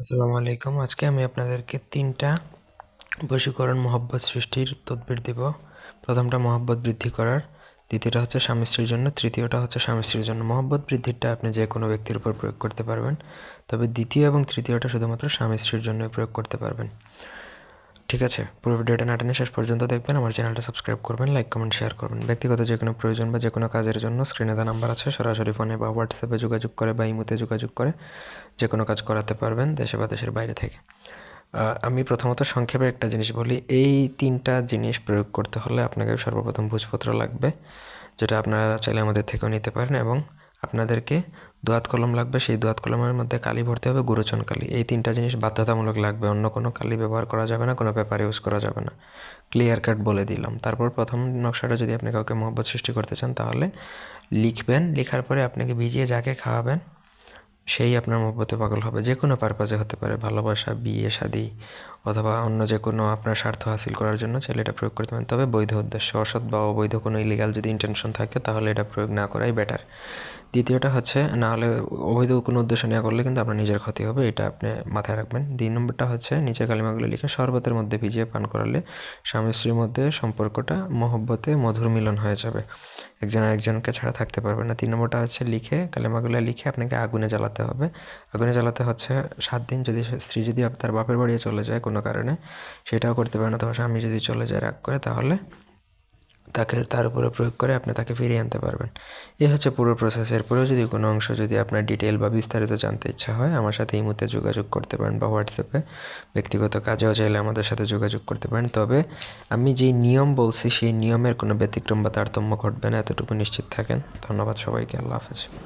আসসালামু আলাইকুম। আজকে আমি আপনাদেরকে তিনটা বশীকরণ মহব্বত সৃষ্টির তদবির দেব। প্রথমটা মহব্বত বৃদ্ধি করার, দ্বিতীয়টা হচ্ছে স্বামী স্ত্রীর জন্য, তৃতীয়টা হচ্ছে স্বামী স্ত্রীর জন্য। মহব্বত বৃদ্ধিটা আপনি যে কোনো ব্যক্তির উপর প্রয়োগ করতে পারবেন, তবে দ্বিতীয় এবং তৃতীয়টা শুধুমাত্র স্বামী স্ত্রীর জন্য প্রয়োগ করতে পারবেন। ঠিক আছে? পুরো ভিডিওটা না শেষ পর্যন্ত দেখবেন। আমার চ্যানেলটা সাবস্ক্রাইব করবেন লাইক কমেন্ট শেয়ার করবেন। ব্যক্তিগত যে কোনো প্রয়োজন বা যে কোনো কাজের জন্য স্ক্রিনে দেওয়া নাম্বার আছে, সরাসরি ফোনে বা হোয়াটসঅ্যাপে যোগাযোগ করে বা ইমোতে যোগাযোগ করে যে কোনো কাজ করাতে পারবেন দেশে বা দেশের বাইরে থেকে। আমি প্রথমত সংক্ষেপে একটা জিনিস বলি, এই তিনটা জিনিস প্রয়োগ করতে হলে আপনাকে সর্বপ্রথম ভোজপত্র লাগবে, যেটা আপনারা চাইলে আমাদের থেকেও নিতে পারেন এবং আপনাদেরকে দোয়াত কলম লাগবে, সেই দোয়াত কলমের মধ্যে কালি ভরতে হবে, গুরুচন কালি। এই তিনটা জিনিস বাধ্যতামূলক লাগবে। অন্য কোনো কালি ব্যবহার করা যাবে না, কোনো পেপার ইউজ করা যাবে না। ক্লিয়ার কাট বলে দিলাম। তারপর প্রথম নকশাটা যদি আপনি কাউকে মহব্বত সৃষ্টি করতে চান, তাহলে লিখবেন। লেখার পরে আপনাকে ভিজিয়ে যাকে খাওয়াবেন, সেই আপনার মহব্বতে পাগল হবে। যে কোনো পারপাজে হতে পারে। ভালোবাসা, বিয়ে, শাদি অথবা অন্য যে কোনো আপনার স্বার্থ হাসিল করার জন্য চাইলে এটা প্রয়োগ করতে পারেন। তবে বৈধ উদ্দেশ্য, অসৎ বা অবৈধ কোনো ইলিগাল যদি ইন্টেনশন থাকে, তাহলে এটা প্রয়োগ না করাই বেটার দ্বিতীয়টা হচ্ছে না হলে অবৈধ কোনো উদ্দেশ্য নেওয়া করলে কিন্তু আপনার নিজের ক্ষতি হবে, এটা আপনি মাথায় রাখবেন। দুই নম্বরটা হচ্ছে নিচের কালিমাগুলো লিখে শরবতের মধ্যে ভিজিয়ে পান করালে স্বামী স্ত্রীর মধ্যে সম্পর্কটা, মহব্বতে মধুর মিলন হয়ে যাবে। একজন আরেকজনকে ছাড়া থাকতে পারবে না। তিন নম্বরটা হচ্ছে লিখে কালেমাগুলো লিখে আপনাকে আগুনে জ্বালাতে হবে। আগুনে জ্বালাতে হচ্ছে সাত দিন যদি স্ত্রী যদি তার বাপের বাড়ি চলে যায় কোনো কারণে, সেটাও করতে পারে না। অথবা স্বামী যদি চলে যায় রাগ করে, তাহলে তাকে তার উপরে প্রয়োগ করে আপনি তাকে ফিরিয়ে আনতে পারবেন। এ হচ্ছে পুরো প্রসেস এরপরেও যদি কোনো অংশ যদি আপনার ডিটেল বা বিস্তারিত জানতে ইচ্ছা হয়, আমার সাথে এই মুহূর্তে যোগাযোগ করতে পারেন বা হোয়াটসঅ্যাপে ব্যক্তিগত কাজেও চাইলে আমাদের সাথে যোগাযোগ করতে পারেন। তবে আমি যেই নিয়ম বলছি, সেই নিয়মের কোনো ব্যতিক্রম বা তারতম্য ঘটবে না। এতটুকু নিশ্চিত থাকেন। ধন্যবাদ সবাইকে। আল্লাহ হাফেজ।